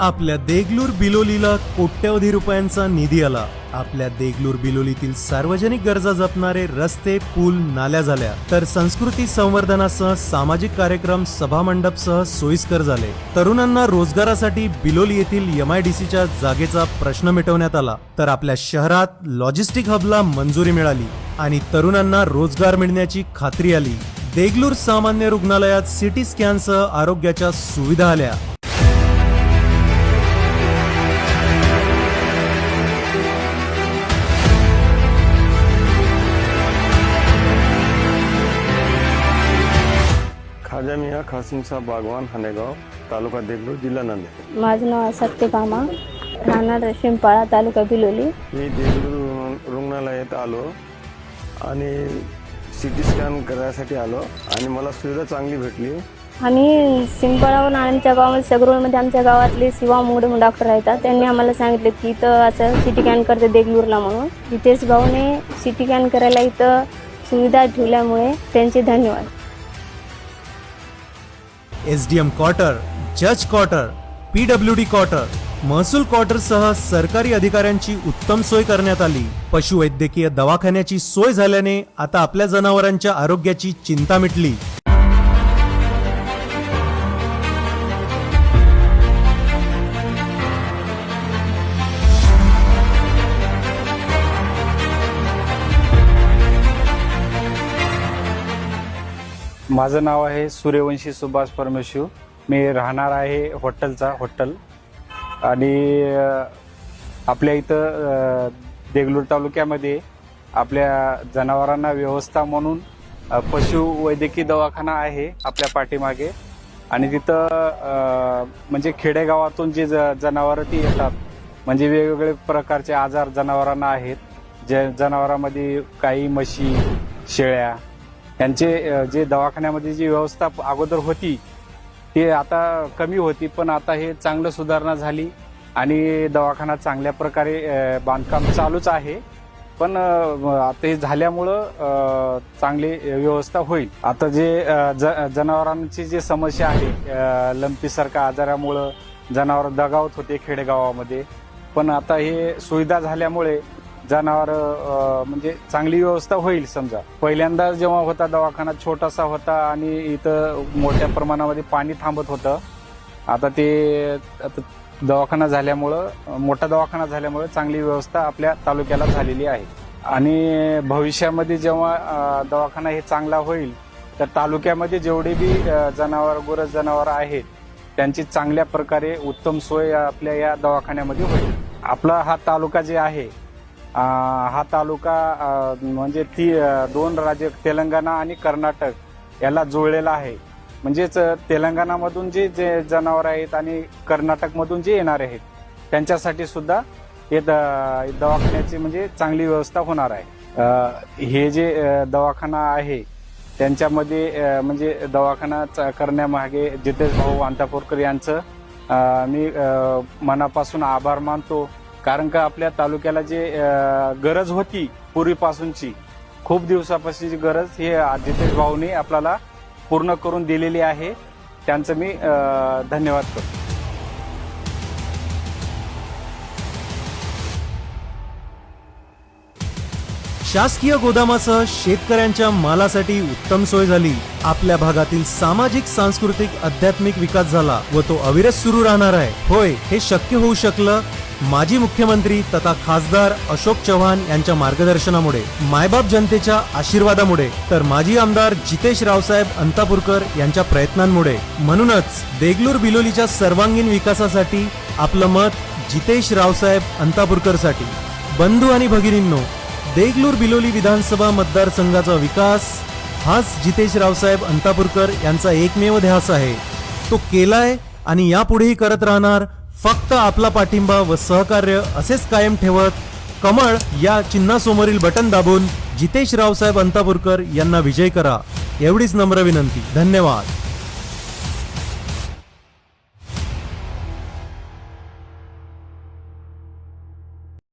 आपल्या देगलूर बिलोलीला कोट्यवधी रुपयांचा निधी आला. आपल्या देगलूर बिलोलीतील सार्वजनिक गरजा जपणारे रस्ते पूल नाल्या झाल्या. तर संस्कृती संवर्धनासह सामाजिक कार्यक्रम सभामंडपसह सोयीस्कर झाले. तरुणांना रोजगारासाठी बिलोली येथील एमआयडीसीच्या जागेचा प्रश्न मिटवण्यात आला. तर आपल्या शहरात लॉजिस्टिक हबला मंजुरी मिळाली आणि तरुणांना रोजगार मिळण्याची खात्री आली. देगलूर सामान्य रुग्णालयात सिटी स्कॅनसह आरोग्याच्या सुविधा आल्या. मिया खासिमसा बागवान हनेगाव तालुका देगलूर जिल्हा नांदेड. माझं नाव आहे सत्यभामा. राहणार शिंपाळा तालुका बिलोली. मी देगलूर रुग्णालयात आलो आणि सिटी स्कॅन करायसाठी आलो आणि मला सुविधा चांगली भेटली. आम्ही शिंपाळावरून आमच्या गावामध्ये सगरोळमध्ये आमच्या गावातले शिवा मोडे म्हणून डॉक्टर आहेत त्यांनी आम्हाला सांगितलं की इथं असं सिटी कॅन करते देगलूरला म्हणून. हितेश भाऊने सिटी कॅन करायला इथं सुविधा ठेवल्यामुळे त्यांचे धन्यवाद. एस डी एम क्वार्टर जज quarter P W D quarter महसूल क्वार्टर सह सरकारी अधिकाऱ्यांची उत्तम सोय करण्यात आली. पशुवैद्यकीय दवाखान्याची सोय झाल्याने आता आपल्या जनावरांच्या आरोग्याची चिंता मिटली. माझं नाव आहे सूर्यवंशी सुभाष परमेश्वर मी राहणार आहे हॉटेलचा हॉटेल. आणि आपल्या इथं देगलूर तालुक्यामध्ये आपल्या जनावरांना व्यवस्था म्हणून पशु पशुवैद्यकीय दवाखाना आहे आपल्या पाठीमागे. आणि तिथं म्हणजे खेडेगावातून जे ज जनावरं ती येतात म्हणजे वेगवेगळे प्रकारचे आजार जनावरांना आहेत. जे जनावरांमध्ये काही म्हशी शेळ्या यांचे जे दवाखान्यामध्ये जी व्यवस्था अगोदर होती ते आता कमी होती पण आता हे चांगलं सुधारणा झाली आणि दवाखाना चांगल्या प्रकारे बांधकाम चालूच आहे. पण आता हे झाल्यामुळं चांगली व्यवस्था होईल. आता जे ज- जनावरांची जी समस्या आहे लंपीसारख्या आजारामुळं जनावर दगावत होते खेडेगावामध्ये. पण आता हे सुविधा झाल्यामुळे जनावर म्हणजे चांगली व्यवस्था होईल समजा. पहिल्यांदा जेव्हा होता दवाखाना छोटासा होता आणि इथं मोठ्या प्रमाणामध्ये पाणी थांबत होतं. आता ते आता दवाखाना झाल्यामुळं मोठा दवाखाना झाल्यामुळे चांगली व्यवस्था आपल्या तालुक्याला झालेली आहे. आणि भविष्यामध्ये जेव्हा दवाखाना हे चांगला होईल तर तालुक्यामध्ये जेवढे बी जनावर गुरज जनावर आहेत त्यांची चांगल्या प्रकारे उत्तम सोय आपल्या या दवाखान्यामध्ये होईल. आपला हा तालुका जे आहे हा तालुका म्हणजे ती दोन राज्य तेलंगणा आणि कर्नाटक याला जुळलेला आहे. म्हणजेच तेलंगणामधून जे जे जनावर आहेत आणि कर्नाटकमधून जे येणारे आहेत त्यांच्यासाठी सुद्धा हे दवाखान्याची म्हणजे चांगली व्यवस्था होणार आहे. हे जे दवाखाना आहे त्यांच्यामध्ये म्हणजे दवाखाना च- करण्यामागे जितेश भाऊ वांतापूरकर यांचं मी मनापासून आभार मानतो. कारण का आपल्या तालुक्याला जे गरज होती पूर्वीपासूनची खूप दिवसापासूनची गरज हे जितेश भाऊने आपल्याला पूर्ण करून दिलेली आहे. त्यांचं मी धन्यवाद करतो. शासकीय गोदामासह शेतकऱ्यांच्या मालासाठी उत्तम सोय झाली. आपल्या भागातील सामाजिक सांस्कृतिक आध्यात्मिक विकास झाला व तो अविरत सुरू राहणार आहे. होय हे शक्य होऊ शकलं? माजी मुख्यमंत्री तथा खासदार अशोक चव्हाण यांच्या मार्गदर्शनामुळे मायबाप जनतेच्या आशीर्वादामुळे तर माजी आमदार जितेश रावसाहेब अंतापूरकर यांच्या प्रयत्नांमुळे. म्हणूनच देगलूर बिलोलीच्या सर्वांगीण विकासासाठी आपलं मत जितेश रावसाहेब अंतापूरकरसाठी. बंधू आणि भगिनींनो देगलूर बिलोली विधानसभा मतदारसंघाचा विकास. हाच जितेश रावसाहेब अंतापूरकर यांचा एकमेव ध्यास आहे. तो केलाय आणि यापुढेही करत राहणार. फक्त आपला पाठिंबा व सहकार्य असेच कायम ठेवत. कमळ या चिन्हासमोरील बटन दाबून जितेश रावसाहेब अंतापूरकर यांना विजय करा. एवढीच नम्र विनंती. धन्यवाद.